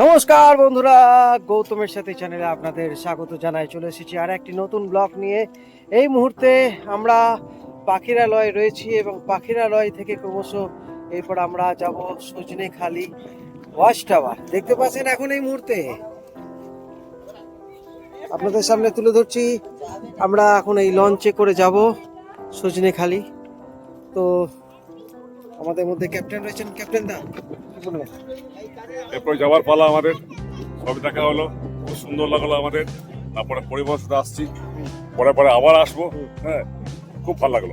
নমস্কার বন্ধুরা, গৌতমের সাথে চ্যানেলে আপনাদের স্বাগত জানাই। চলে এসেছি আর একটি নতুন ব্লগ নিয়ে। এই মুহূর্তে আমরা পাখিরালয় রয়েছি এবং পাখিরালয় থেকে ক্রমশ এরপর আমরা যাব সজনে খালি ওয়াশ টাওয়ার দেখতে পাচ্ছেন এখন এই মুহূর্তে? আপনাদের সামনে তুলে ধরছি, আমরা এখন এই লঞ্চে করে যাব সজনে খালি তো আমাদের মধ্যে ক্যাপ্টেন রয়েছেন ক্যাপ্টেন দা। এরপর যাওয়ার পালা আমাদের সব দেখা হলো খুব সুন্দর লাগল আমাদের। তারপরে পরিবার সাথে আসছি পরে পরে আবার আসব হ্যাঁ খুব ভালো লাগল।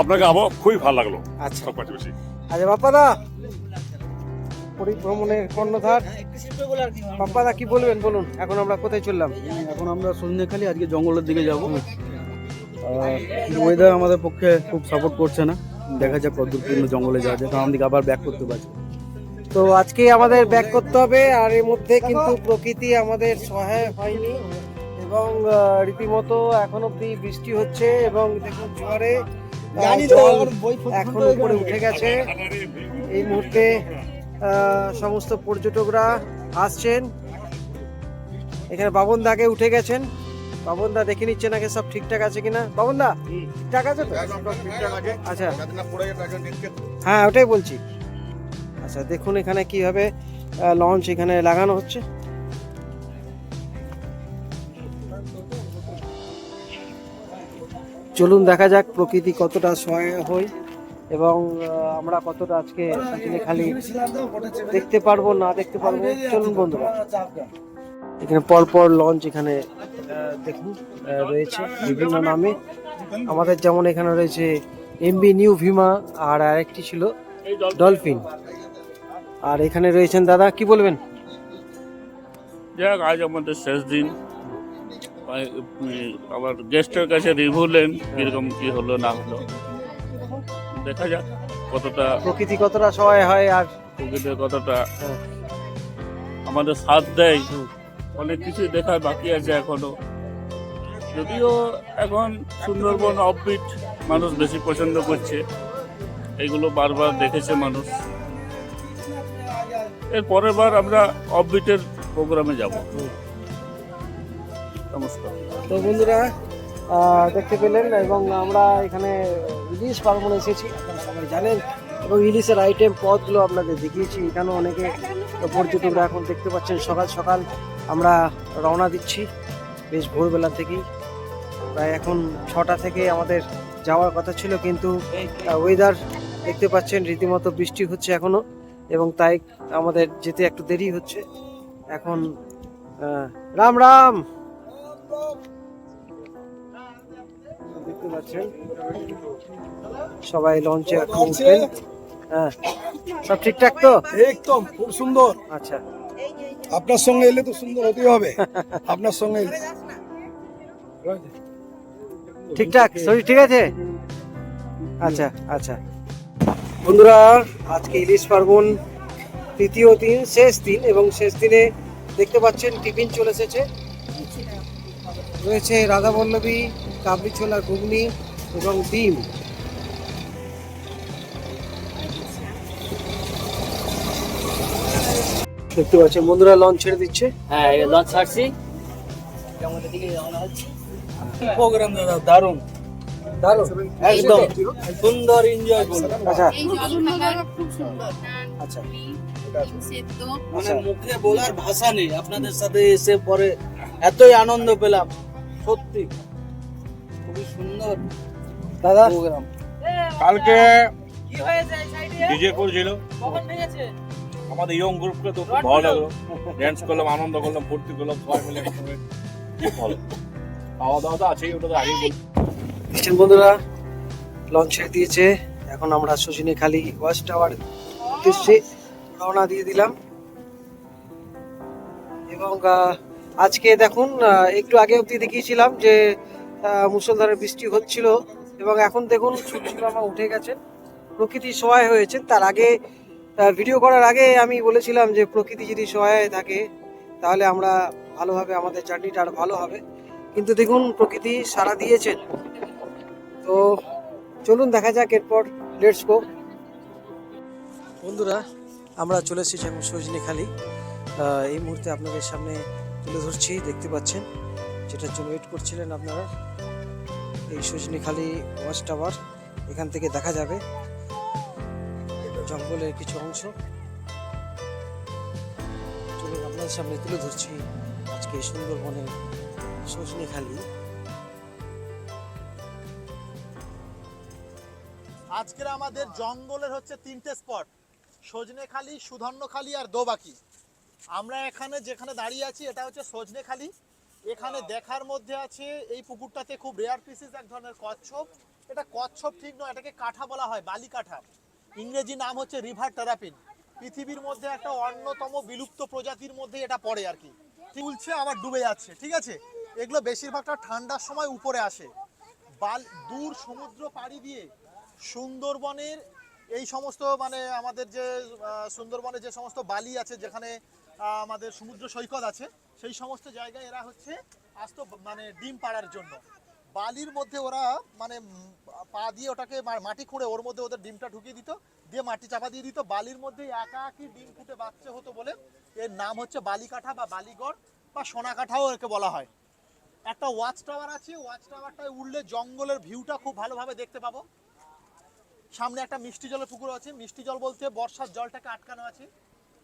আপনাকে আবার খুবই ভালো লাগল আচ্ছা। সব বেশি। আচ্ছা বাপ্পাদা পরিভ্রমণের কর্ণধার। বাপ্পাদা কি বলবেন বলুন এখন আমরা কোথায় চললাম? এখন আমরা সন্ধ্যেখালি আজকে জঙ্গলের দিকে যাব। ওয়েদার আমাদের পক্ষে খুব সাপোর্ট করছে না। দেখা যাক কতদূর জঙ্গলে যাওয়া যায়। আমাদেরকে আবার ব্যাক করতে পারছি। তো আজকে আমাদের ব্যাক করতে হবে আর এর মধ্যে কিন্তু প্রকৃতি আমাদের সহায় হয়নি এবং আহ, রীতিমতো এখন অব্দি বৃষ্টি হচ্ছে এবং দেখুন জোয়ারে এখন উপরে উঠে গেছে। এই মুহূর্তে আহ, সমস্ত পর্যটকরা আসছেন। এখানে বাবন দাগে উঠে গেছেন। বাবন দা দেখে নিচ্ছেন আগে সব ঠিকঠাক আছে কিনা? বাবন দা ঠিকঠাক আছে তো? আচ্ছা। হ্যাঁ ওটাই বলছি। আচ্ছা দেখুন এখানে কীভাবে লঞ্চ এখানে লাগানো হচ্ছে। চলুন দেখা যাক প্রকৃতি কতটা সহায় হই এবং আমরা কতটা আজকে খালি দেখতে পারব না দেখতে পারব। চলুন বন্ধুরা। এখানে পরপর লঞ্চ এখানে দেখুন রয়েছে বিভিন্ন নামে। আমাদের যেমন এখানে রয়েছে এমবি নিউ ভিমা আর আরেকটি ছিল ডলফিন আর এখানে রয়েছেন দাদা কি বলবেন? যাক আজ আমাদের শেষ দিন। আবার গেস্টের কাছে রিভিউ নেন কীরকম কি হলো না হলো। দেখা যাক কতটা প্রকৃতি কতটা সহায় হয় আর প্রকৃতির কতটা হ্যাঁ। আমাদের সাথ দেয়। অনেক কিছুই দেখার বাকি আছে এখনও। যদিও এখন সুন্দরবন অফবিট মানুষ বেশি পছন্দ করছে, এগুলো বারবার দেখেছে মানুষ। এর পরের বার আমরা অফবিটের প্রোগ্রামে যাব। নমস্কার। তো বন্ধুরা দেখতে পেলেন এবং আমরা এখানে ইলিশ পার্বণ এসেছি সবাই জানেন, এবং ইলিশের আইটেম পদগুলো আপনাদের দেখিয়েছি। এখানেও অনেকে পর্যটকরা এখন দেখতে পাচ্ছেন, সকাল সকাল আমরা রওনা দিচ্ছি, বেশ ভোরবেলা থেকেই। প্রায় এখন ছটা থেকে আমাদের যাওয়ার কথা ছিল কিন্তু ওয়েদার দেখতে পাচ্ছেন রীতিমতো বৃষ্টি হচ্ছে এখনও এবং তাই আমাদের যেতে একটু দেরি হচ্ছে। এখন রাম রাম! দেখতে পাচ্ছেন সবাই লঞ্চে উঠবেন। হ্যাঁ সব ঠিকঠাক তো? একদম খুব সুন্দর। আচ্ছা। আপনার সঙ্গে এলে তো সুন্দর হতেই হবে। আপনার সঙ্গে এলে ঠিকঠাক? শরীর ঠিক আছে? আচ্ছা আচ্ছা। বন্ধুরা আজকে ইলিশ পার্বণ তৃতীয় দিন শেষ দিন এবং শেষ দিনে দেখতে পাচ্ছেন টিফিন চলে এসেছে। রয়েছে রাধা বল্লভী কাবলি ছোলা ঘুগনি এবং ডিম। দেখতে পাচ্ছেন বন্ধুরা লঞ্চ ছেড়ে দিচ্ছে। হ্যাঁ লঞ্চ ছাড়ছি। প্রোগ্রাম দাদা দারুণ। দারুণ। একদম। সুন্দর এনজয় করুন আচ্ছা। খুব সুন্দর। আচ্ছা। মানে। মুখে বলার ভাষা নেই। আপনাদের সাথে এসে পরে এতই আনন্দ পেলাম। সত্যি। খুবই সুন্দর দাদা? প্রোগ্রাম কালকে ডিজে করছিল। আমাদের ইয়ং গ্রুপকে তো খুব ভালো লাগল। ড্যান্স করলাম আনন্দ করলাম ফুর্তি করলাম সবাই মিলে ভালো। খাওয়া দাওয়া তো আছেই ওটা তো আগেই। দেখছেন বন্ধুরা লঞ্চ ছেড়ে দিয়েছে। এখন আমরা সুচিনি খালি ওয়াচ টাওয়ার উদ্দেশ্যে রওনা দিয়ে দিলাম। এবং আজকে দেখুন একটু আগে অবধি দেখিয়েছিলাম যে আহ, মুষলধারে বৃষ্টি হচ্ছিল। এবং এখন দেখুন সূর্যমামা উঠে গেছেন প্রকৃতি সহায় হয়েছে। তার আগে ভিডিও করার আগে আমি বলেছিলাম যে প্রকৃতি যদি সহায় থাকে তাহলে আমরা ভালোভাবে আমাদের জার্নিটা আর ভালো হবে। কিন্তু দেখুন, প্রকৃতি সাড়া দিয়েছেন। তো চলুন, দেখা যাক এরপর। লেটস গো বন্ধুরা, আমরা চলে এসেছি এখন সজনেখালি। এই মুহূর্তে আপনাদের সামনে তুলে ধরছি, দেখতে পাচ্ছেন। যেটার জন্য ওয়েট করছিলেন আপনারা। এই সজনেখালি ওয়াচ টাওয়ার এখান থেকে দেখা যাবে। জঙ্গলের কিছু অংশ। চলুন, আপনাদের সামনে তুলে ধরছি আজকে সুন্দরবনের সজনেখালি আজকের আমাদের জঙ্গলের হচ্ছে তিনটে স্পট। সজনেখালি সুধন্যখালি আর দোবাকি আমরা এখানে যেখানে দাঁড়িয়ে আছি, এটা হচ্ছে সজনেখালি এখানে দেখার মধ্যে আছে এই পুকুরটাতে খুব রেয়ার পিসিস এক ধরনের কচ্ছপ। এটা কচ্ছপ ঠিক নয়, এটাকে কাঠা বলা হয়, বালি কাঠা। ইংরেজি নাম হচ্ছে রিভার টেরাপিন পৃথিবীর মধ্যে একটা অন্যতম বিলুপ্ত প্রজাতির মধ্যে এটা পড়ে আর কি। তুলছে আবার ডুবে যাচ্ছে, ঠিক আছে? এগুলো বেশিরভাগটা ঠান্ডার সময় উপরে আসে। বাল দূর সমুদ্র পাড়ি দিয়ে সুন্দরবনের এই সমস্ত মানে আমাদের যে সুন্দরবনে যে সমস্ত বালি আছে, যেখানে আমাদের সমুদ্র সৈকত আছে, সেই সমস্ত জায়গায় এরা হচ্ছে আসতো মানে ডিম পাড়ার জন্য। বালির মধ্যে ওরা মানে পা দিয়ে ওটাকে মাটি খুঁড়ে ওর মধ্যে ওদের ডিমটা ঢুকিয়ে দিত, দিয়ে মাটি চাপা দিয়ে দিত। বালির মধ্যে একা একই ডিম ফুটে বাচ্চা হতো বলে এর নাম হচ্ছে বালিকাঠা বা বালিগড় বা সোনাকাঠাও একে বলা হয়। একটা ওয়াচ টাওয়ার আছে ওয়াচ টাওয়ারটায় উঠলে জঙ্গলের ভিউটা খুব ভালোভাবে দেখতে পাবো। সামনে একটা মিষ্টি জলের পুকুর আছে, মিষ্টি জল বলতে বর্ষার জলটাকে আটকানো আছে।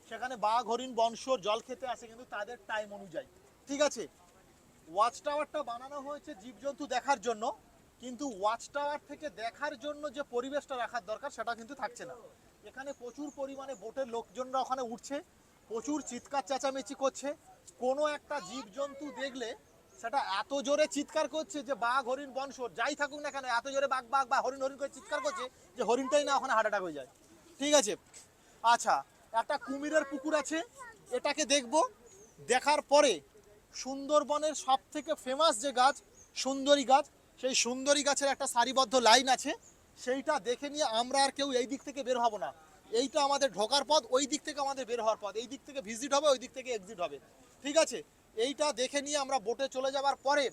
সেখানে বাঘ, হরিণ বংশর জল খেতে আসে, কিন্তু তাদের টাইম অনুযায়ী। ঠিক আছে ওয়াচ টাওয়ারটা বানানো হয়েছে জীবজন্তু দেখার জন্য, কিন্তু ওয়াচ টাওয়ার থেকে দেখার জন্য যে পরিবেশটা রাখার দরকার, সেটা কিন্তু থাকছে না। এখানে প্রচুর পরিমাণে বোটের লোকজনরা ওখানে উঠছে প্রচুর চিৎকার, চেঁচামেচি করছে। কোনো একটা জীবজন্তু দেখলে সেটা এত জোরে চিৎকার করছে যে বাঘ, হরিণ বংশর যাই থাকুক না কেন, এত জোরে বাঘ বাঘ বা হরিণ হরিণ করে চিৎকার করছে যে হরিণটাই না ওখানে হার্ট অ্যাটাক হয়ে যায়। ঠিক আছে? আচ্ছা একটা কুমিরের পুকুর আছে, এটাকে দেখব। দেখার পরে সুন্দরবনের সব থেকে ফেমাস যে গাছ, সুন্দরী গাছ, সেই সুন্দরী গাছের একটা সারিবদ্ধ লাইন আছে। সেইটা দেখে নিয়ে আমরা আর কেউ এই দিক থেকে বের হব না। এইটা আমাদের ঢোকার পথ, ওই দিক থেকে আমাদের বের হওয়ার পথ। এই দিক থেকে ভিজিট হবে, ওই দিক থেকে এক্সিট হবে। ঠিক আছে? এইটা দেখে নিয়ে আমরা বোটে চলে যাওয়ার পরে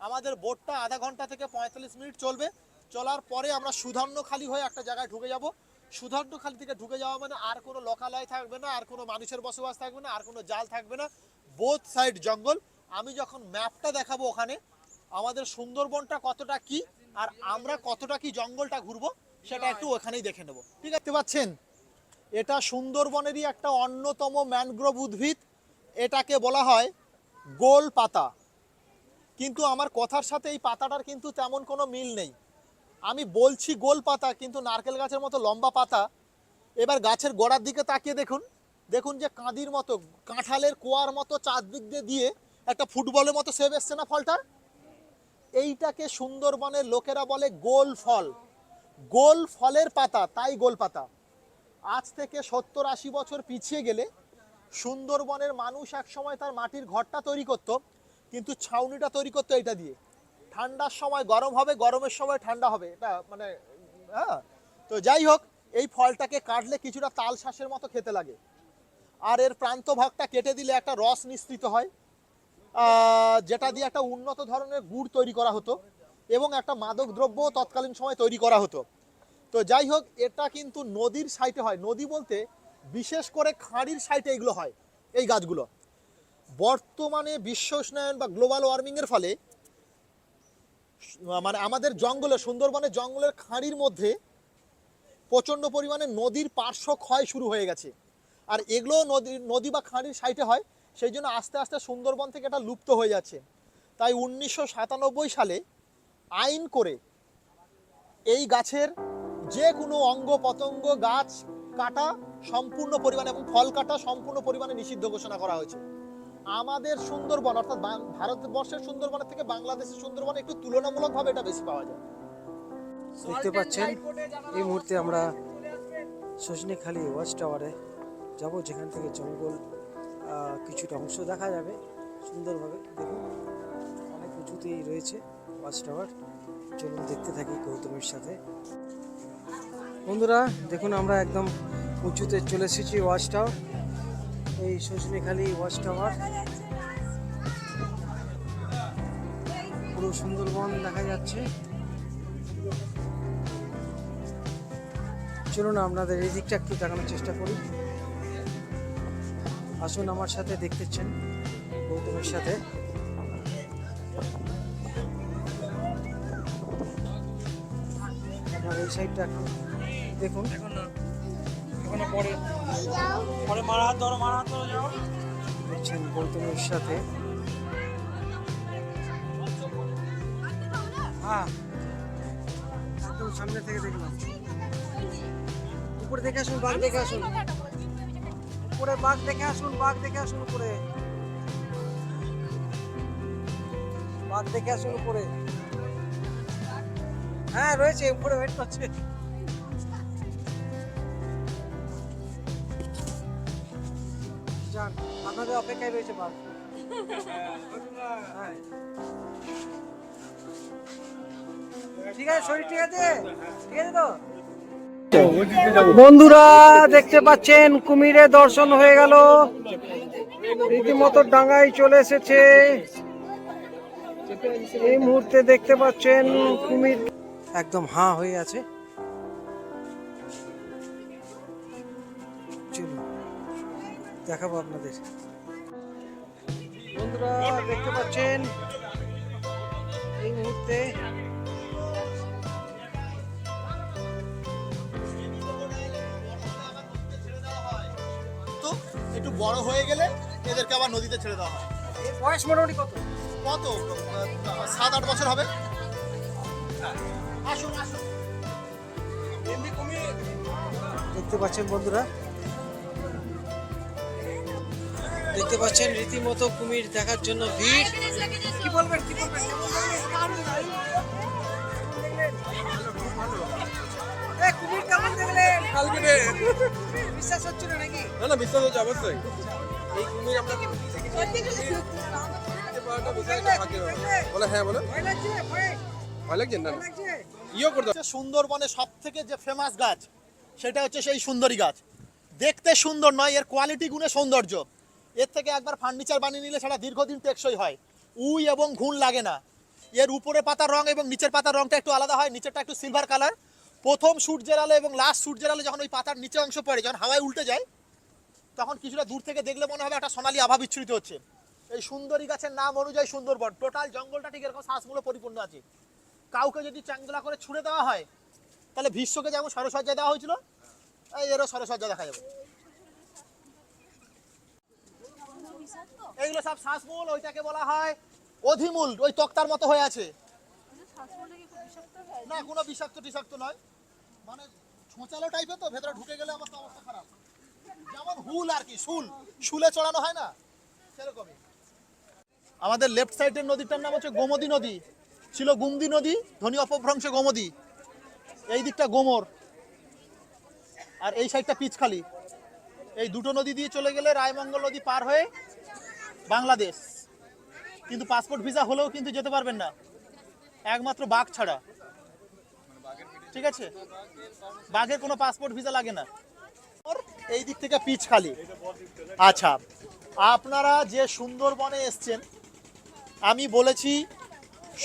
আমাদের বোটটা আধা ঘণ্টা থেকে পঁয়তাল্লিশ মিনিট চলবে। চলার পরে আমরা সুধন্যখালি হয়ে একটা জায়গায় ঢুকে যাব। সুধন্যখালি থেকে ঢুকে যাওয়া মানে আর কোনো লোকালয় থাকবে না, আর কোনো মানুষের বসবাস থাকবে না, আর কোনো জাল থাকবে না। বোথ সাইড জঙ্গল। আমি যখন ম্যাপটা দেখাবো ওখানে, আমাদের সুন্দরবনটা কতটা কি আর আমরা কতটা কি জঙ্গলটা ঘুরবো, সেটা একটু ওখানেই দেখে নেব। ঠিক আছে, পাচ্ছেন? এটা সুন্দরবনেরই একটা অন্যতম ম্যানগ্রোভ উদ্ভিদ। এটাকে বলা হয় গোল পাতা। কিন্তু আমার কথার সাথে এই পাতাটার কিন্তু তেমন কোনো মিল নেই। আমি বলছি গোল পাতা, কিন্তু নারকেল গাছের মতো লম্বা পাতা। এবার গাছের গোড়ার দিকে তাকিয়ে দেখুন। দেখুন যে কাঁদির মতো, কাঁঠালের কোয়ার মতো চারদিক দিয়ে দিয়ে একটা ফুটবলের মতো সেভ এসছে না ফলটার এইটাকে সুন্দরবনের লোকেরা বলে গোল ফল। গোল ফলের পাতা, তাই গোল পাতা। আজ থেকে সত্তর আশি বছর পিছিয়ে গেলে সুন্দরবনের মানুষ এক সময় তার মাটির ঘরটা তৈরি করত, কিন্তু ছাউনিটা তৈরি করতো এটা দিয়ে। ঠান্ডার সময় গরম হবে, গরমের সময় ঠান্ডা হবে। এটা মানে হ্যাঁ। তো যাই হোক, এই ফলটাকে কাটলে কিছুটা তাল শ্বাসের মতো খেতে লাগে। আর এর প্রান্ত ভাগটা কেটে দিলে একটা রস নিঃসৃত হয় যেটা দিয়ে একটা উন্নত ধরনের গুড় তৈরি করা হতো এবং একটা মাদক দ্রব্য তৎকালীন সময় তৈরি করা হতো। তো যাই হোক, এটা কিন্তু নদীর সাইটে হয়। নদী বলতে বিশেষ করে খাঁড়ির সাইটে এগুলো হয়, এই গাছগুলো। বর্তমানে বিশ্ব উষ্ণায়ন বা গ্লোবাল ওয়ার্মিংয়ের ফলে মানে আমাদের জঙ্গলে সুন্দরবনের জঙ্গলের খাঁড়ির মধ্যে প্রচণ্ড পরিমাণে নদীর পার্শ্ব ক্ষয় শুরু হয়ে গেছে। আর এগুলো নদী নদী বা খাঁড়ির সাইটে হয়, সেই জন্য আস্তে আস্তে সুন্দরবন থেকে এটা লুপ্ত হয়ে যাচ্ছে। তাই উনিশশো সাতানব্বই সালে আইন করে এই গাছের যে কোনো অঙ্গ পতঙ্গ গাছ কাটা সম্পূর্ণ পরিমাণে এবং ফল কাটা সম্পূর্ণ পরিমাণে নিষিদ্ধ ঘোষণা করা হয়েছে। আমাদের সুন্দরবন অর্থাৎ ভারতবর্ষের সুন্দরবনের থেকে বাংলাদেশের সুন্দরবন একটু তুলনামূলকভাবে এটা বেশি পাওয়া যায়। দেখতে পাচ্ছেন এই মুহূর্তে আমরা সজনেখালি ওয়াচ টাওয়ারে যাব যেখান থেকে জঙ্গল কিছুটা অংশ দেখা যাবে সুন্দরভাবে। দেখুন অনেক উঁচুতেই রয়েছে ওয়াচ টাওয়ার। চলুন দেখতে থাকি গৌতমের সাথে। বন্ধুরা দেখুন আমরা একদম উঁচুতে চলে এসেছি ওয়াচ টাওয়ার। এই সজনেখালি ওয়াচ টাওয়ার। পুরো সুন্দরবন দেখা যাচ্ছে। চলুন আপনাদের এই দিকটা একটু দেখানোর চেষ্টা করি। আসুন আমার সাথে দেখতেছেন গৌতমের সাথে। এই সাইডটা এখন দেখুন দেখছেন গৌতমের সাথে। হ্যাঁ। একদম সামনে থেকে দেখলাম উপরে দেখে আসুন বাঘ দেখে আসুন। উপরে বাঘ দেখে আসুন বাঘ দেখে আসুন উপরে। বাঘ দেখে আসুন উপরে। হ্যাঁ রয়েছে উপরে ওয়েট করছে। হ্যাঁ ঠিক আছে, শরীর ঠিক আছে? ঠিক আছে তো? বন্ধুরা, দেখতে পাচ্ছেন কুমিরের দর্শন হয়ে গেল। রীতিমতো ডাঙ্গায় চলে এসেছে। এই মুহূর্তে দেখতে পাচ্ছেন, কুমির একদম হা হয়ে আছে। দেখাবো আপনাদের। বন্ধুরা দেখতে পাচ্ছেন এই মুহূর্তে তো একটু বড় হয়ে গেলে এদেরকে আবার নদীতে ছেড়ে দেওয়া হয়। বয়স মোটামুটি কত? কত? সাত আট বছর হবে। আসুন আসুন। দেখতে পাচ্ছেন বন্ধুরা দেখতে পাচ্ছেন রীতিমতো কুমির দেখার জন্য ভিড়। কি বলবেন কি বলবেন? কুমির কেমন দেখলেন? বিশ্বাস নাকি? না না বিশ্বাস হচ্ছে অবশ্যই। এই কুমির আমরা হ্যাঁ সুন্দরবনে সব থেকে যে ফেমাস গাছ সেটা হচ্ছে সেই সুন্দরী গাছ। দেখতে সুন্দর নয় এর কোয়ালিটি গুণে সৌন্দর্য। এর থেকে একবার ফার্নিচার বানিয়ে নিলে সেটা দীর্ঘদিন টেকসই হয়। উই এবং ঘুণ লাগে না। এর উপরে পাতার রং এবং নিচের পাতার রংটা একটু আলাদা হয়, নিচেরটা একটু সিলভার কালার প্রথম সূর্যের আলো এবং লাস্ট সূর্যের আলো যখন ওই পাতার নিচে অংশ পড়ে, যখন হাওয়ায় উল্টে যায়, তখন কিছুটা দূর থেকে দেখলে মনে হবে একটা সোনালি আভা বিচ্ছুরিত হচ্ছে। এই সুন্দরী গাছের নাম অনুযায়ী সুন্দরবন। টোটাল জঙ্গলটা ঠিক এরকম শ্বাসমূলে পরিপূর্ণ আছে। কাউকে যদি চাঙ্গলা করে ছুঁড়ে দেওয়া হয়, তাহলে ভীষ্মকে যেমন সরসজ্জা দেওয়া হয়েছিল এরও সরসজ্জা দেখা যাবে। এইগুলো সব শ্বাসমূল ওইটাকে বলা হয় অধিমূল ওই তক্তার মতো হয়ে আছে। না কোনো বিষাক্ত টিষাক্ত নয়। মানে ছোঁচালো টাইপের তো ভেতরে ঢুকে গেলে আমার তো অবস্থা খারাপ। যেমন হুল আর কি শুল। শুলে চড়ানো হয় না? সেরকমই। আমাদের লেফট সাইডের নদীটার নাম হচ্ছে গোমতী নদী। ছিল গুমদি নদী ধনী অপভ্রংশ গোমতী। এই দিকটা গোমর। আর এই সাইডটা পিচখালি। এই দুটো নদী দিয়ে চলে গেলে রায়মঙ্গল নদী পার হয়ে বাংলাদেশ। কিন্তু পাসপোর্ট ভিসা হলেও কিন্তু যেতে পারবেন না। একমাত্র বাঘ ছাড়া। ঠিক আছে? বাঘের কোনো পাসপোর্ট ভিসা লাগে না। এই দিক থেকে পিচখালি আচ্ছা আপনারা যে সুন্দরবনে এসছেন, আমি বলেছি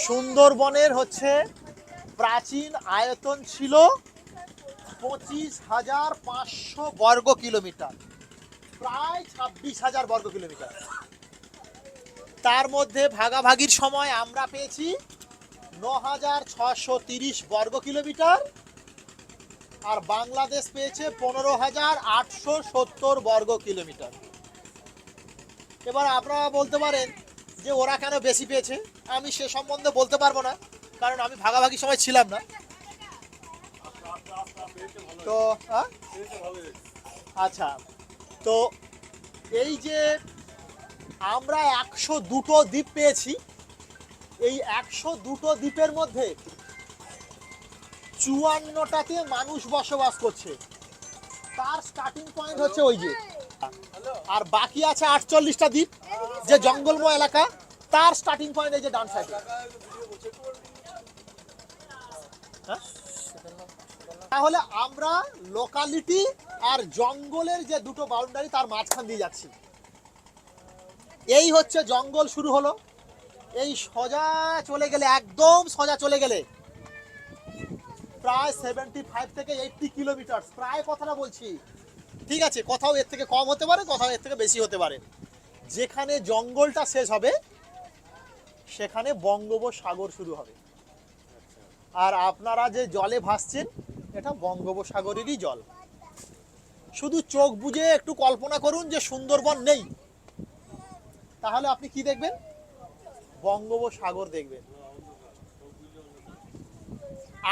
সুন্দরবনের হচ্ছে প্রাচীন আয়তন ছিল পঁচিশ হাজার পাঁচশো বর্গ কিলোমিটার। প্রায় ছাব্বিশ হাজার বর্গ কিলোমিটার। তার মধ্যে ভাগাভাগির সময় আমরা পেয়েছি ন হাজার ছশো তিরিশ বর্গ কিলোমিটার, আর বাংলাদেশ পেয়েছে পনেরো হাজার আটশো সত্তর বর্গ কিলোমিটার। এবার আপনারা বলতে পারেন যে ওরা কেন বেশি পেয়েছে? আমি সে সম্বন্ধে বলতে পারব না, কারণ আমি ভাগাভাগি সময় ছিলাম না। তো? আচ্ছা তো এই যে আমরা একশো দুটো দ্বীপ পেয়েছি। এই একশো দুটো দ্বীপের মধ্যে চুয়ান্নটাতে মানুষ বসবাস করছে। তার স্টার্টিং পয়েন্ট হচ্ছে ওই যে। আর বাকি আছে আটচল্লিশটা দ্বীপ, যে জঙ্গলময় এলাকা, তার স্টার্টিং পয়েন্ট এই যে ডান সাইডে তাহলে আমরা লোকালিটি আর জঙ্গলের যে দুটো বাউন্ডারি তার মাঝখান দিয়ে যাচ্ছি। এই হচ্ছে জঙ্গল শুরু হলো। এই সোজা চলে গেলে, একদম সোজা চলে গেলে, প্রায় সেভেন্টি ফাইভ থেকে এইটটি কিলোমিটার প্রায় কথাটা বলছি। ঠিক আছে, কোথাও এর থেকে কম হতে পারে, কোথাও এর থেকে বেশি হতে পারে। যেখানে জঙ্গলটা শেষ হবে, সেখানে বঙ্গোপসাগর শুরু হবে। আর আপনারা যে জলে ভাসছেন, এটা বঙ্গোপসাগরেরই জল। শুধু চোখ বুজে একটু কল্পনা করুন যে সুন্দরবন নেই। তাহলে আপনি কি দেখবেন? বঙ্গোপসাগর দেখবেন।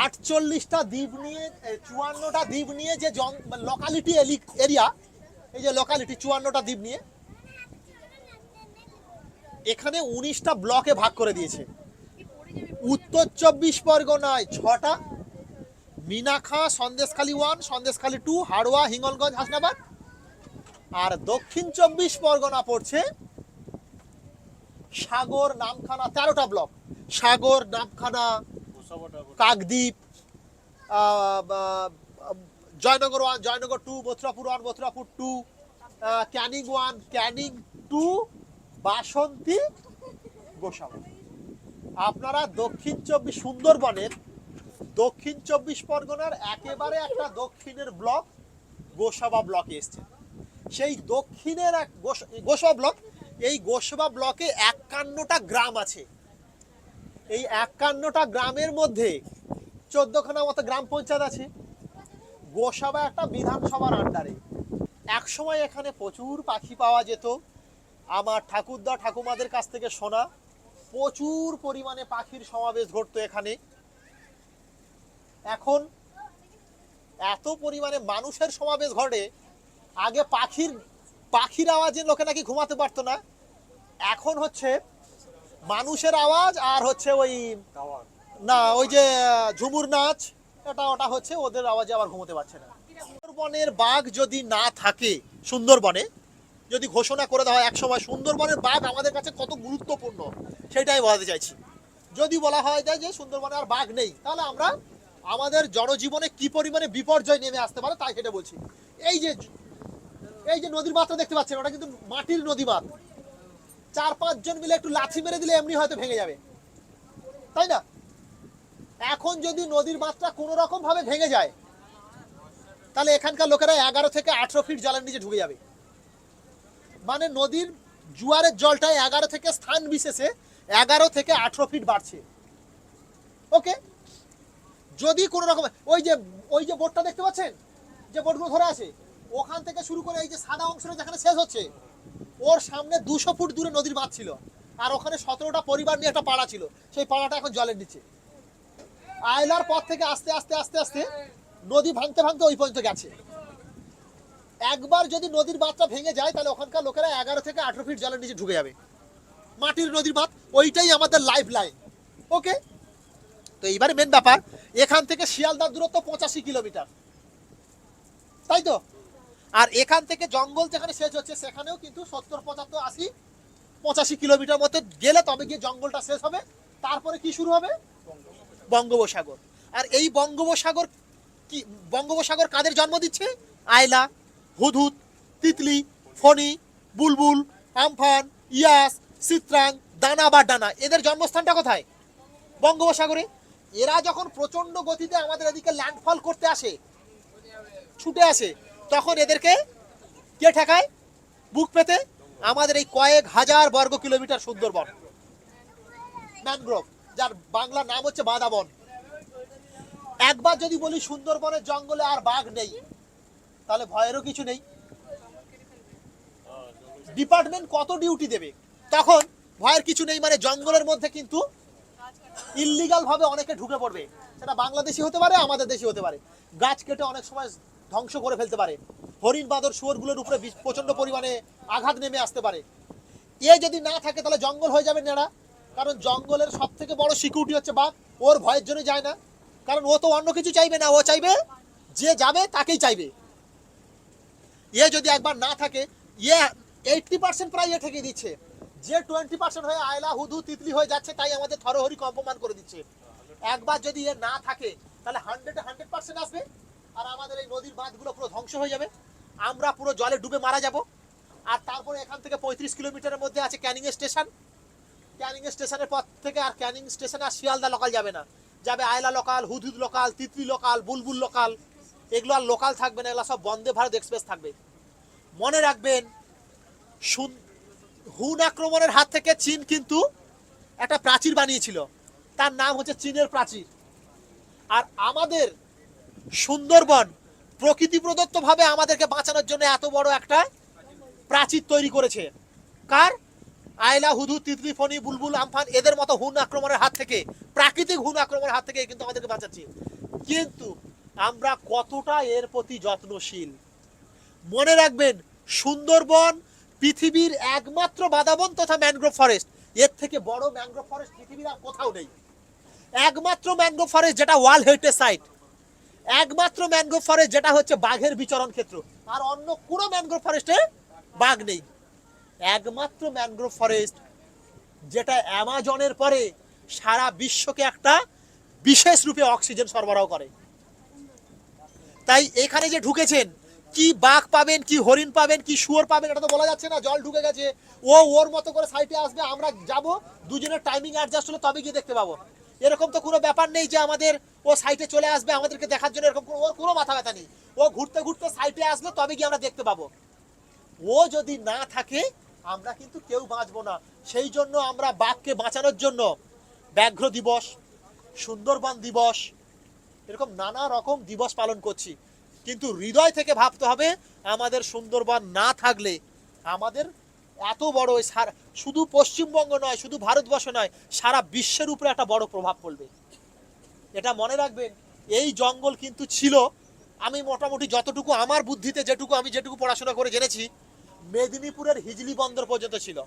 আটচল্লিশটা দ্বীপ নিয়ে চুয়ান্নটা দ্বীপ নিয়ে যে লোকালিটি এরিয়া এই যে লোকালিটি চুয়ান্নটা দ্বীপ নিয়ে, এখানে উনিশটা ব্লকে ভাগ করে দিয়েছে। উত্তর চব্বিশ পরগনায় ছটা মিনাখা সন্দেশখালী ওয়ান সন্দেশখালী টু হাড়োয়া, হিঙ্গলগঞ্জ, হাসনাবাদ। আর দক্ষিণ চব্বিশ পরগনা পড়ছে সাগর নামখানা তেরোটা block. Sagar, Namkhana, Kakdwip Joynagar one, Joynagar two Mathurapur one Mathurapur two Canning one, Canning two, Basanti, Gosaba. আপনারা দক্ষিণ চব্বিশ সুন্দরবনের, দক্ষিণ চব্বিশ পরগনার একেবারে একটা দক্ষিণের ব্লক গোসাবা ব্লকে এসছে। সেই দক্ষিণের এক গোস- গোসাবা ব্লক এই গোসাবা ব্লকে একান্নটা গ্রাম আছে। এই একান্নটা গ্রামের মধ্যে চোদ্দখানা মতো গ্রাম পঞ্চায়েত আছে। গোসাবা একটা বিধানসভার আন্ডারে। একসময় এখানে প্রচুর পাখি পাওয়া যেত। আমার ঠাকুরদা ঠাকুমাদের কাছ থেকে শোনা প্রচুর পরিমাণে পাখির সমাবেশ ঘটতো এখানে। এখন এত পরিমাণে মানুষের সমাবেশ ঘটে, আগে পাখির পাখির আওয়াজে লোকে নাকি ঘুমাতে পারতো না। এখন হচ্ছে মানুষের আওয়াজ আর হচ্ছে ওই না, ওই যে, ঝুমুর নাচ, এটা ওটা হচ্ছে ওদের আওয়াজে আবার ঘুমোতে পারছে না। সুন্দরবনের বাঘ যদি না থাকে, সুন্দরবনে, যদি ঘোষণা করে দেওয়া হয় একসময়, সুন্দরবনের বাঘ আমাদের কাছে কত গুরুত্বপূর্ণ, সেটাই বলাতে চাইছি। যদি বলা হয় যে সুন্দরবনে আর বাঘ নেই, তাহলে আমরা আমাদের জনজীবনে কি পরিমাণে বিপর্যয় নেমে আসতে পারে তাই সেটা বলছি। এই যে এই যে নদীর মাত্রা দেখতে পাচ্ছেন, ওটা কিন্তু মাটির নদী বাঁধ চার পাঁচজন মিলে একটু লাথি মেরে দিলে এমনি হয়তো ভেঙে যাবে। তাই না? এখন যদি নদীর বাঁধটা কোনো রকম ভাবে ভেঙে যায়, তাহলে এখানকার লোকেরা এগারো থেকে আঠেরো ফিট জলের নিচে ঢুকে যাবে। মানে নদীর জোয়ারের জলটা এগারো থেকে স্থান বিশেষে এগারো থেকে আঠেরো ফিট বাড়ছে। ওকে? যদি কোনো রকম ওই যে ওই যে বোটটা দেখতে পাচ্ছেন? যে বোটগুলো ধরে আছে? ওখান থেকে শুরু করে এই যে সাদা অংশটা যেখানে শেষ হচ্ছে, ওর সামনে দুশো ফুট দূরে নদীর বাঁধ ছিল। আর ওখানে সতেরোটা পরিবার নিয়ে একটা পাড়া ছিল। সেই পাড়াটা এখন জলের নিচে। আয়লার পর থেকে আস্তে আস্তে আস্তে আস্তে নদী ভাঙতে ভাঙতে ওই পর্যন্ত গেছে। একবার যদি নদীর বাঁধটা ভেঙে যায়, তাহলে ওখানকার লোকেরা এগারো থেকে আঠেরো ফিট জলের নিচে ঢুকে যাবে। মাটির নদীর বাঁধ, ওইটাই আমাদের লাইফ লাইন ওকে তো এইবারে মেন ব্যাপার, এখান থেকে শিয়ালদার দূরত্ব পঁচাশি কিলোমিটার। তাই তো? আর এখান থেকে জঙ্গল যেখানে শেষ হচ্ছে, সেখানেও কিন্তু সত্তর, পঁচাত্তর, আশি, পঁচাশি কিলোমিটার মতো গেলে তবে গিয়ে জঙ্গলটা শেষ হবে। তারপরে কি শুরু হবে? বঙ্গোপসাগর। আর এই বঙ্গোপসাগর কি, বঙ্গোপসাগর কাদের জন্ম দিচ্ছে? আয়লা হুদহুদ, তিতলি, ফণি, বুলবুল, আমফান, ইয়াস, চিত্রাং, দানা বা ডানা। এদের জন্মস্থানটা কোথায়? বঙ্গোপসাগরে। এরা যখন প্রচণ্ড গতিতে আমাদের এদিকে ল্যান্ডফল করতে আসে, ছুটে আসে তখন এদেরকে কে ঠেকায়? বুক পেতে আমাদের এই কয়েক হাজার বর্গ কিলোমিটার সুন্দরবন। ম্যানগ্রোভ, যার বাংলা নাম হচ্ছে বাঁধাবন একবার যদি বলি সুন্দরবনের জঙ্গলে আর বাঘ নেই, তাহলে ভয়েরও কিছু নেই। ডিপার্টমেন্ট কত ডিউটি দেবে? তখন ভয়ের কিছু নেই মানে জঙ্গলের মধ্যে কিন্তু ইল্লিগাল ভাবে অনেকে ঢুকে পড়বে। সেটা বাংলাদেশি হতে পারে, আমাদের দেশি হতে পারে। গাছ কেটে অনেক সময় ধ্বংস করে ফেলতে পারে। হরিণ, বাদর, শুয়োরগুলোর উপরে প্রচণ্ড পরিমাণে আঘাত নেমে আসতে পারে। এ যদি না থাকে, তাহলে জঙ্গল হয়ে যাবে নেড়া। কারণ জঙ্গলের সব থেকে বড় সিকিউরিটি হচ্ছে বাঘ। ওর ভয়ের জন্য যায় না। কারণ ও তো অন্য কিছু চাইবে না। ও চাইবে যে যাবে, তাকেই চাইবে। এ যদি একবার না থাকে ইয়ে পার্সেন্ট প্রায় এ ঠেকে দিচ্ছে। যে টোয়েন্টি পার্সেন্ট হয়ে আয়লা, হুদু, তিতলি হয়ে যাচ্ছে, তাই আমাদের থরহরি কম্পমান করে দিচ্ছে। একবার যদি এ না থাকে, তাহলে হান্ড্রেড হান্ড্রেড পার্সেন্ট আসবে। আর আমাদের এই নদীর বাঁধগুলো পুরো ধ্বংস হয়ে যাবে। আমরা পুরো জলে ডুবে মারা যাব। আর তারপরে এখান থেকে পঁয়ত্রিশ কিলোমিটারের মধ্যে আছে ক্যানিং স্টেশন। ক্যানিং স্টেশনের পর থেকে আর ক্যানিং স্টেশনে আর শিয়ালদা লোকাল যাবে না। যাবে Aila local Hudhud local Titli local Bulbul local এগুলো আর লোকাল থাকবে না, এগুলো সব বন্দে ভারত এক্সপ্রেস থাকবে। মনে রাখবেন সুন- হুন আক্রমণের হাত থেকে চীন কিন্তু একটা প্রাচীর বানিয়েছিল। তার নাম হচ্ছে চীনের প্রাচীর। আর আমাদের সুন্দরবন প্রকৃতি প্রদত্তভাবে আমাদেরকে বাঁচানোর জন্য এত বড় একটা প্রাচীর তৈরি করেছে। কার? আয়লা হুদু তিতলি, ফণি, বুলবুল, আমফান, এদের মতো হুন আক্রমণের হাত থেকে, প্রাকৃতিক হুন আক্রমণের হাত থেকে কিন্তু আমাদেরকে বাঁচাচ্ছে। কিন্তু আমরা কতটা এর প্রতি যত্নশীল? মনে রাখবেন, সুন্দরবন পৃথিবীর একমাত্র বাদাবন তথা ম্যানগ্রোভ ফরেস্ট। এর থেকে বড় ম্যানগ্রোভ ফরেস্ট পৃথিবীর আর কোথাও নেই। একমাত্র ম্যানগ্রোভ ফরেস্ট যেটা ওয়ার্ল্ড হেরিটেজ সাইট। একমাত্র ম্যানগ্রোভ ফরেস্ট যেটা হচ্ছে বাঘের বিচরণ ক্ষেত্র। আর অন্য কোনো ম্যানগ্রোভ ফরেস্টে বাঘ নেই। একমাত্র ম্যানগ্রোভ ফরেস্ট যেটা অ্যামাজনের পরে সারা বিশ্বকে একটা বিশেষ রূপে অক্সিজেন সরবরাহ করে। তাই এখানে যে ঢুকেছেন, কি বাঘ পাবেন, কি হরিণ পাবেন, কি শুয়োর পাবেন, এটা তো বলা যাচ্ছে না, জল ঢুকে গেছে। ও ওর মতো করে সাইটে আসবে, আমরা যাব, দুজনের টাইমিং অ্যাডজাস্ট হলে তবে গিয়ে দেখতে পাবো। এরকম তো কোনো ব্যাপার নেই যে আমাদের ও সাইটে চলে আসবে, আমাদেরকে দেখার জন্য এরকম ওর কোনো মাথা ব্যথা নেই। ও ঘুরতে ঘুরতে সাইটে আসলে, তবে গিয়ে আমরা দেখতে পাবো। ও যদি না থাকে, আমরা কিন্তু কেউ বাঁচবো না। সেই জন্য আমরা বাঘকে বাঁচানোর জন্য ব্যাঘ্র দিবস, সুন্দরবন দিবস, এরকম নানা রকম দিবস পালন করছি। কিন্তু হৃদয় থেকে ভাবতে হবে, আমাদের সুন্দরবন না থাকলে আমাদের এত বড় শুধু পশ্চিমবঙ্গ নয়, শুধু ভারতবর্ষ নয়, সারা বিশ্বের উপরে একটা বড় প্রভাব পড়বে। এটা মনে রাখবেন, এই জঙ্গল কিন্তু ছিল, আমি মোটামুটি যতটুকু আমার বুদ্ধিতে, যেটুকু আমি যেটুকু পড়াশোনা করে জেনেছি, মেদিনীপুরের হিজলি বন্দর পর্যন্ত ছিল।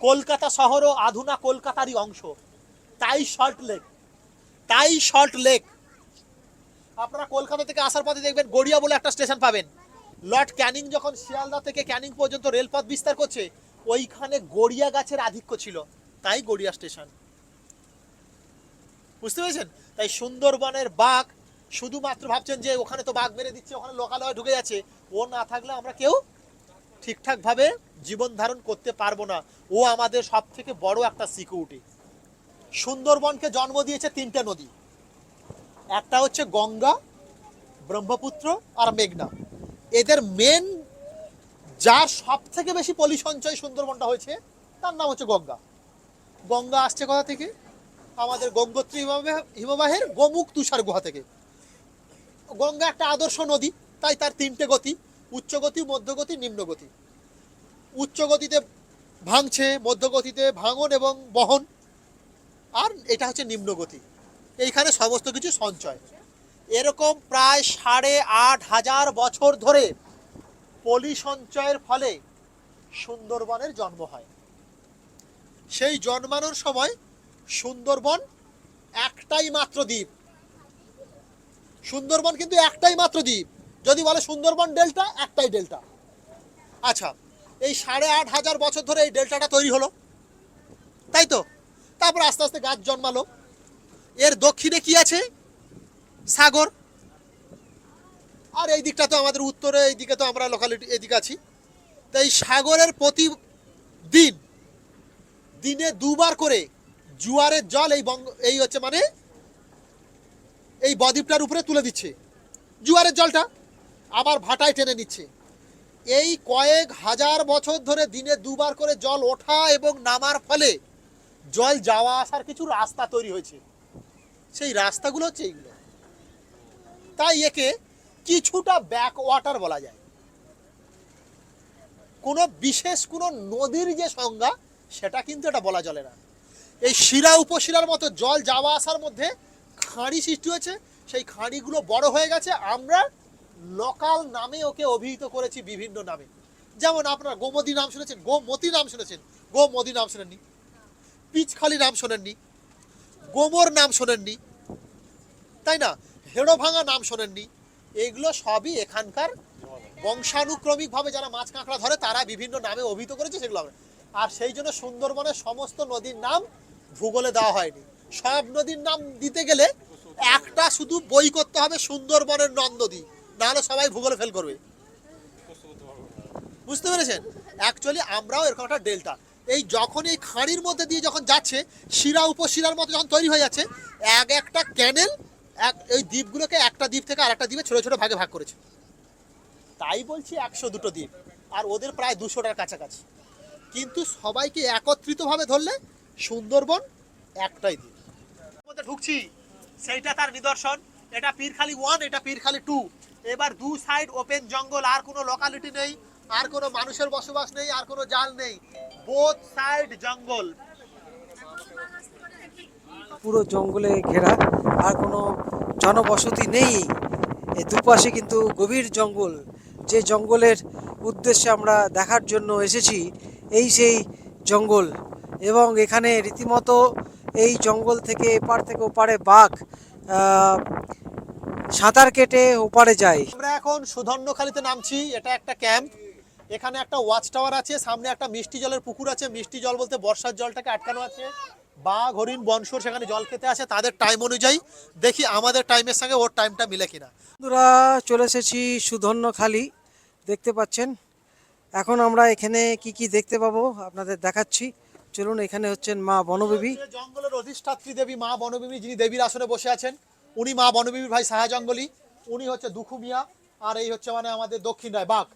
কলকাতা শহরও আধুনা কলকাতারই অংশ। তাই সল্ট লেক, তাই সল্ট লেক। আপনারা কলকাতা থেকে আসার পথে দেখবেন গড়িয়া বলে একটা স্টেশন পাবেন। লর্ড ক্যানিং যখন শিয়ালদা থেকে ক্যানিং পর্যন্ত রেলপথ বিস্তার করছে, ওইখানে গড়িয়া গাছের আধিক্য ছিল। তাই গড়িয়া স্টেশন। বুঝতে পেরেছেন? তাই সুন্দরবনের বাঘ শুধুমাত্র ভাবছেন যে ওখানে তো বাঘ মেরে দিচ্ছে, ওখানে লোকালয় ঢুকে যাচ্ছে। ও না থাকলে আমরা কেউ ঠিকঠাকভাবে জীবন ধারণ করতে পারব না। ও আমাদের সব থেকে বড় একটা সিকিউরিটি। সুন্দরবনকে জন্ম দিয়েছে তিনটে নদী। একটা হচ্ছে গঙ্গা, ব্রহ্মপুত্র আর মেঘনা। এদের মেন যার সব থেকে বেশি পলি সঞ্চয় সুন্দরবনটা হয়েছে, তার নাম হচ্ছে গঙ্গা। গঙ্গা আসছে কোথা থেকে? আমাদের গঙ্গোত্রী হিমবাহ- হিমবাহের গোমুখ তুষার গুহা থেকে। গঙ্গা একটা আদর্শ নদী, তাই তার তিনটে গতি, উচ্চ গতি মধ্যগতি নিম্ন গতি। উচ্চ গতিতে ভাঙছে মধ্যগতিতে ভাঙন এবং বহন, আর এটা হচ্ছে নিম্ন গতি। এইখানে সমস্ত কিছু সঞ্চয়। এরকম প্রায় সাড়ে আট হাজার বছর ধরে পলি সঞ্চয়ের ফলে সুন্দরবনের জন্ম হয়। সেই জন্মানোর সময় সুন্দরবন একটাই মাত্র দ্বীপ। সুন্দরবন কিন্তু একটাই মাত্র দ্বীপ। যদি বলে সুন্দরবন ডেল্টা, একটাই ডেল্টা। আচ্ছা এই সাড়ে আট হাজার বছর ধরে এই ডেল্টাটা তৈরি হলো। তাই তো? তারপর আস্তে আস্তে গাছ জন্মালো। এর দক্ষিণে কি আছে? সাগর। আর এই দিকটা তো আমাদের উত্তরে, এই দিকে তো আমরা লোকালিটি এদিকে আছি। তো এই সাগরের প্রতি দিন, দিনে দুবার করে জুয়ারের জল এই বঙ্গ, এই হচ্ছে মানে এই বদ্বীপটার উপরে তুলে দিচ্ছে। জুয়ারের জলটা আবার ভাটায় টেনে নিচ্ছে। এই কয়েক হাজার বছর ধরে দিনে দুবার করে জল ওঠা এবং নামার ফলে জল যাওয়া আসার কিছু রাস্তা তৈরি হয়েছে। সেই রাস্তাগুলো হচ্ছে এইগুলো। তাই একে কিছুটা ব্যাক ওয়াটার বলা যায়। কোনো বিশেষ কোনো নদীর যে সংজ্ঞা, সেটা কিন্তু এটা বলা চলে না। এই শিরা উপশিরার মতো জল যাওয়া আসার মধ্যে খাঁড়ি সৃষ্টি হয়েছে, সেই খাঁড়িগুলো বড় হয়ে গেছে। আমরা লোকাল নামে ওকে অভিহিত করেছি বিভিন্ন নামে। যেমন আপনারা গোমতী নাম শুনেছেন, গোমতী নাম শুনেছেন, গোমতী নাম শোনেননি, পিচখালি নাম শোনেননি, গোমর নাম শোনেননি, তাই না? হেড়ো ভাঙা নাম শোনেননি। এগুলো সবই এখানকার বংশানুক্রমিকভাবে যারা মাছ কাঁকড়া ধরে, তারা বিভিন্ন নামে অভিহিত করেছে সেগুলো আর সেই জন্য সুন্দরবনের সমস্ত নদীর নাম ভূগোলে দেওয়া হয়নি। সব নদীর নাম দিতে গেলে একটা শুধু বই করতে হবে সুন্দরবনের নদ নদী নাহলে সবাই ভূগোলে ফেল করবে। বুঝতে পেরেছেন? অ্যাকচুয়ালি আমরাও এরকম একটা ডেল্টা এই যখন এই খাঁড়ির মধ্যে দিয়ে যখন যাচ্ছে, শিরা উপশিরার মতো যখন তৈরি হয়ে যাচ্ছে, এক একটা ক্যানেল এক, এই দ্বীপগুলোকে একটা দ্বীপ থেকে আরেকটা দ্বীপে ছোট ছোট ভাগে ভাগ করেছে। তাই বলছি একশো দুটো দ্বীপ, আর ওদের প্রায় দুশোটার কাছাকাছি। কিন্তু সবাইকে একত্রিতভাবে ধরলে সুন্দরবন একটাই দ্বীপ। মধ্যে ঢুকছি, সেইটা তার নিদর্শন। এটা পীরখালি ওয়ান এটা পীরখালি টু এবার দু সাইড ওপেন জঙ্গল, আর কোনো লোকালিটি নেই, আর কোনো মানুষের বসবাস নেই, আর কোনো জাল নেই। বোথ সাইড জঙ্গল। পুরো জঙ্গলে ঘেরা, আর কোনো জনবসতি নেই। দুপাশে কিন্তু গভীর জঙ্গল। যে জঙ্গলের উদ্দেশ্যে আমরা দেখার জন্য এসেছি, এই সেই জঙ্গল। এবং এখানে রীতিমতো এই জঙ্গল থেকে এপার থেকে ওপারে বাঘ সাঁতার কেটে ওপারে যায়। আমরা এখন সুধন্যখালিতে নামছি। এটা একটা ক্যাম্প। এখানে একটা ওয়াচ টাওয়ার আছে, সামনে একটা মিষ্টি জলের পুকুর আছে। মিষ্টি জল বলতে বর্ষার জলটাকে আটকানো আছে। বাঘ হরিণ বনশুর সেখানে জল খেতে আসে তাদের টাইম অনুযায়ী দেখি আমাদের টাইমের সঙ্গে ওর টাইমটা মিলে কিনা। বন্ধুরা চলে এসেছি সুধন্যখালি দেখতে পাচ্ছেন? এখন আমরা এখানে কি কি দেখতে পাবো আপনাদের দেখাচ্ছি। চলুন এখানে হচ্ছেন মা বনবেবী। জঙ্গলের অধিষ্ঠাত্রী দেবী মা বনবিবি যিনি দেবীর আসনে বসে আছেন উনি মা বনবিবির ভাই সাহা জঙ্গলি উনি হচ্ছে দুখু মিয়া আর এই হচ্ছে মানে আমাদের দক্ষিণ রায় বাঘ।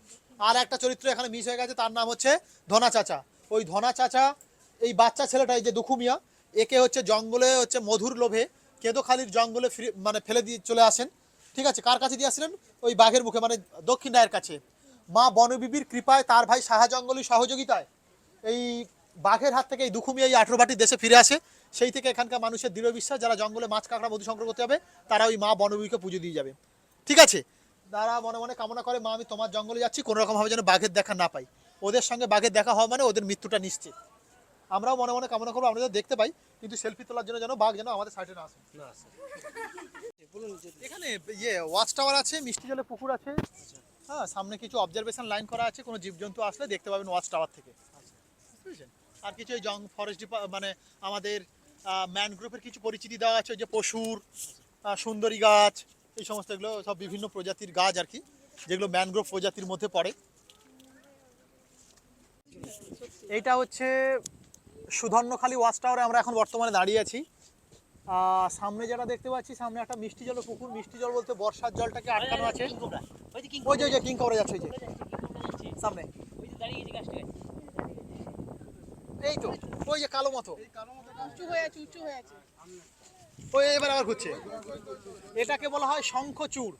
আর একটা চরিত্র এখানে মিস হয়ে গেছে তার নাম হচ্ছে ধনা চাচা। ওই ধনা চাচা এই বাচ্চা ছেলেটা এই যে দুখু মিয়া একে হচ্ছে জঙ্গলে হচ্ছে মধুর লোভে কেদোখালির জঙ্গলে ফিরে- মানে ফেলে দিয়ে চলে আসেন। ঠিক আছে, কার কাছে দিয়ে আসলেন? ওই বাঘের মুখে মানে দক্ষিণ রায়ের কাছে। মা বনবিবির কৃপায় তার ভাই সাহা জঙ্গলি সহযোগিতায় এই বাঘের হাত থেকে এই দুখুমিয়া এই আঠেরো বাটি দেশে ফিরে আসে। সেই থেকে এখানকার মানুষের দৃঢ় বিশ্বাস, যারা জঙ্গলে মাছ কাঁকড়া, মধু সংগ্রহ করতে হবে তারা ওই মা বনবিবিকে পুজো দিয়ে যাবে। ঠিক আছে? তারা মনে মনে কামনা করে, মা, আমি তোমার জঙ্গলে যাচ্ছি কোনো রকমভাবে যেন বাঘের দেখা না পাই। ওদের সঙ্গে বাঘের দেখা হওয়া মানে ওদের মৃত্যুটা নিশ্চিত। আমরাও মনে মনে কামনা করব আমরা যেন দেখতে পাই কিন্তু সেলফি তোলার জন্য যেন বাঘ যেন আমাদের সাইডে না আসে। না আসে। এখানে ইয়ে ওয়াচ টাওয়ার আছে মিষ্টি জলে পুকুর আছে। হ্যাঁ সামনে কিছু অবজারভেশন লাইন করা আছে কোনো জীবজন্তু আসলে দেখতে পাবেন ওয়াচ টাওয়ার থেকে। বুঝেছেন? আর কিছু ওই জং ফরেস্ট মানে আমাদের ম্যানগ্রোভের কিছু পরিচিতি দেওয়া আছে ওই যে পশুর সুন্দরী গাছ এই সমস্ত এগুলো সব বিভিন্ন প্রজাতির গাছ আর কি যেগুলো ম্যানগ্রোভ প্রজাতির মধ্যে পড়ে। এইটা হচ্ছে সুধন্যখালী ওয়াচ টাওয়ারে আমরা এখন বর্তমানে দাঁড়িয়ে আছি। সামনে যেটা দেখতে পাচ্ছি সামনে একটা মিষ্টি জল পুকুর মিষ্টি জল বলতে বর্ষার জলটাকে আটকানো আছে। ওই যে ওই যে কিং কবরে যাচ্ছে ওই যে। সামনে। এই তো ওই যে কালো মতো। উঁচু হয়ে আছে উঁচু হয়ে আছে। ওই এবার আবার ঘুরছে। এটাকে বলা হয় শঙ্খচূড়।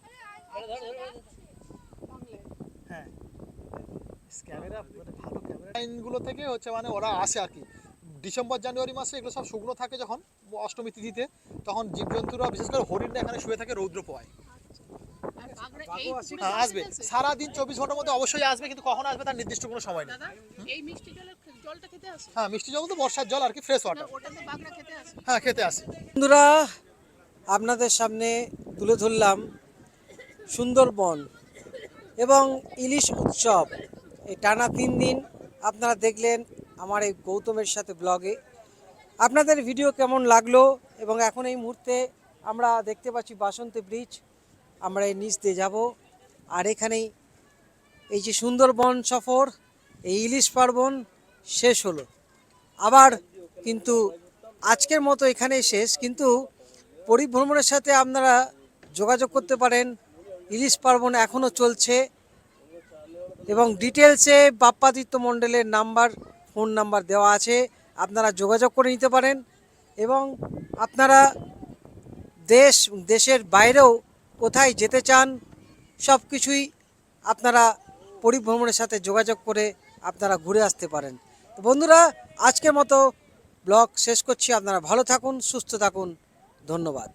হ্যাঁ। ক্যামেরা মানে ভালো ক্যামেরা লাইনগুলো থেকে হচ্ছে মানে ওরা আসে আর কি। ডিসেম্বর জানুয়ারি মাসে এগুলো সব শুকনো থাকে যখন অষ্টমী তিথিতে তখন জীবজন্তুরা বিশেষ করে হরিণরা এখানে শুয়ে থাকে রৌদ্র পোয়ায় আসবে। জল খেতে সারাদিন চব্বিশ ঘণ্টার মধ্যে অবশ্যই আসবে কিন্তু কখন আসবে তার নির্দিষ্ট কোনো সময় নেই। দাদা এই মিষ্টি জলের খে- জলটা খেতে আসে। হ্যাঁ মিষ্টি জল তো বর্ষার জল আর কি ফ্রেশ ওয়াটার হ্যাঁ খেতে আসে। বন্ধুরা আপনাদের সামনে তুলে ধরলাম সুন্দরবন এবং ইলিশ উৎসব। এই টানা তিন দিন আপনারা দেখলেন আমার এই গৌতমের সাথে ব্লগে আপনাদের ভিডিও কেমন লাগল? এবং এখন এই মুহূর্তে আমরা দেখতে পাচ্ছি বাসন্তী ব্রিজ আমরা এই নিচ দিয়ে যাব। আর এখানেই এই যে সুন্দরবন সফর, এই ইলিশ পার্বণ শেষ হলো। আবার কিন্তু আজকের মতো এখানেই শেষ। কিন্তু পরিভ্রমণের সাথে আপনারা যোগাযোগ করতে পারেন। ইলিশ পার্বণ এখনও চলছে। এবং ডিটেলসে বাপ্পাদিত্য মণ্ডলের নাম্বার ফোন নাম্বার দেওয়া আছে, আপনারা যোগাযোগ করে নিতে পারেন এবং আপনারা দেশ, দেশের বাইরেও কোথায় যেতে চান সব কিছুই আপনারা পরিভ্রমণের সাথে যোগাযোগ করে আপনারা ঘুরে আসতে পারেন। তো বন্ধুরা, আজকের মতো ব্লগ শেষ করছি। আপনারা ভালো থাকুন, সুস্থ থাকুন। ধন্যবাদ।